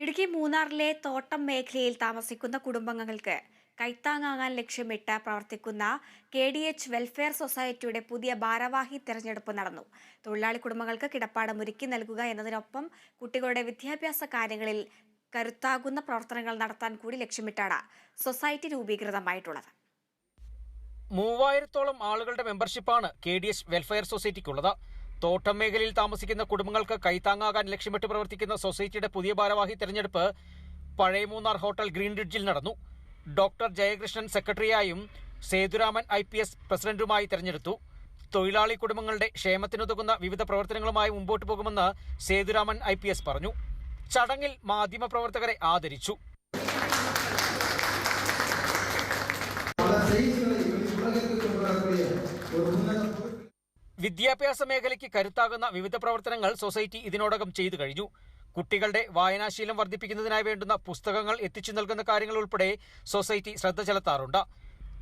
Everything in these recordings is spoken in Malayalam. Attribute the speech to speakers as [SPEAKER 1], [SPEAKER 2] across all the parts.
[SPEAKER 1] ഇടുക്കി മൂന്നാറിലെ തോട്ടം മേഖലയിൽ താമസിക്കുന്ന കുടുംബങ്ങൾക്ക് കൈത്താങ്ങാകാൻ ലക്ഷ്യമിട്ട് പ്രവർത്തിക്കുന്ന കെ ഡി എച്ച് വെൽഫെയർ സൊസൈറ്റിയുടെ പുതിയ ഭാരവാഹി തെരഞ്ഞെടുപ്പ് നടന്നു. തൊഴിലാളി കുടുംബങ്ങൾക്ക് കിടപ്പാടം ഒരുക്കി നൽകുക എന്നതിനൊപ്പം കുട്ടികളുടെ വിദ്യാഭ്യാസ കാര്യങ്ങളിൽ കരുത്താകുന്ന പ്രവർത്തനങ്ങൾ നടത്താൻ കൂടി ലക്ഷ്യമിട്ടാണ് സൊസൈറ്റി രൂപീകൃതമായിട്ടുള്ളത്.
[SPEAKER 2] മൂവായിരത്തോളം ആളുകളുടെ മെമ്പർഷിപ്പാണ് കെ ഡി എച്ച് വെൽഫെയർ സൊസൈറ്റിക്കുള്ളത്. തോട്ടം മേഖലയിൽ താമസിക്കുന്ന കുടുംബങ്ങൾക്ക് കൈത്താങ്ങാകാൻ ലക്ഷ്യമിട്ട് പ്രവർത്തിക്കുന്ന സൊസൈറ്റിയുടെ പുതിയ ഭാരവാഹി തെരഞ്ഞെടുപ്പ് പഴയ മൂന്നാർ ഹോട്ടൽ ഗ്രീൻ ബ്രിഡ്ജിൽ നടന്നു. ഡോക്ടർ ജയകൃഷ്ണൻ സെക്രട്ടറിയായും സേതുരാമൻ ഐ പി എസ് പ്രസിഡന്റുമായി തെരഞ്ഞെടുത്തു. തൊഴിലാളി കുടുംബങ്ങളുടെ ക്ഷേമത്തിനുതകുന്ന വിവിധ പ്രവർത്തനങ്ങളുമായി മുമ്പോട്ട് പോകുമെന്ന് സേതുരാമൻ ഐ പറഞ്ഞു. ചടങ്ങിൽ മാധ്യമപ്രവർത്തകരെ ആദരിച്ചു. വിദ്യാഭ്യാസ മേഖലയ്ക്ക് കരുത്താകുന്ന വിവിധ പ്രവർത്തനങ്ങൾ സൊസൈറ്റി ഇതിനോടകം ചെയ്തു കഴിഞ്ഞു. കുട്ടികളുടെ വായനാശീലം വർദ്ധിപ്പിക്കുന്നതിനായി വേണ്ടുന്ന പുസ്തകങ്ങൾ എത്തിച്ചു നൽകുന്ന കാര്യങ്ങൾ ഉൾപ്പെടെ സൊസൈറ്റി ശ്രദ്ധ ചെലുത്താറുണ്ട്.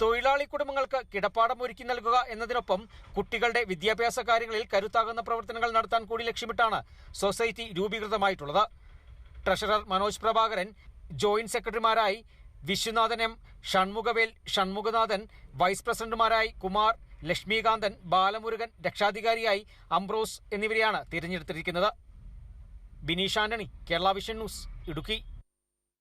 [SPEAKER 2] തൊഴിലാളി കുടുംബങ്ങൾക്ക് കിടപ്പാടം ഒരുക്കി നൽകുക എന്നതിനൊപ്പം കുട്ടികളുടെ വിദ്യാഭ്യാസ കാര്യങ്ങളിൽ കരുത്താകുന്ന പ്രവർത്തനങ്ങൾ നടത്താൻ കൂടി ലക്ഷ്യമിട്ടാണ് സൊസൈറ്റി രൂപീകൃതമായിട്ടുള്ളത്. ട്രഷറർ മനോജ് പ്രഭാകരൻ ജോയിന്റ് സെക്രട്ടറിമാരായി വിശ്വനാഥൻ എം ഷൺമുഖവേൽ ഷൺമുഖനാഥൻ വൈസ് പ്രസിഡന്റുമാരായി കുമാർ ലക്ഷ്മികാന്തൻ ബാലമുരുകൻ രക്ഷാധികാരിയായി അംബ്രോസ് എന്നിവരെയാണ് തിരഞ്ഞെടുത്തിരിക്കുന്നത്. Bineesh Antony Kerala vision news Idukki.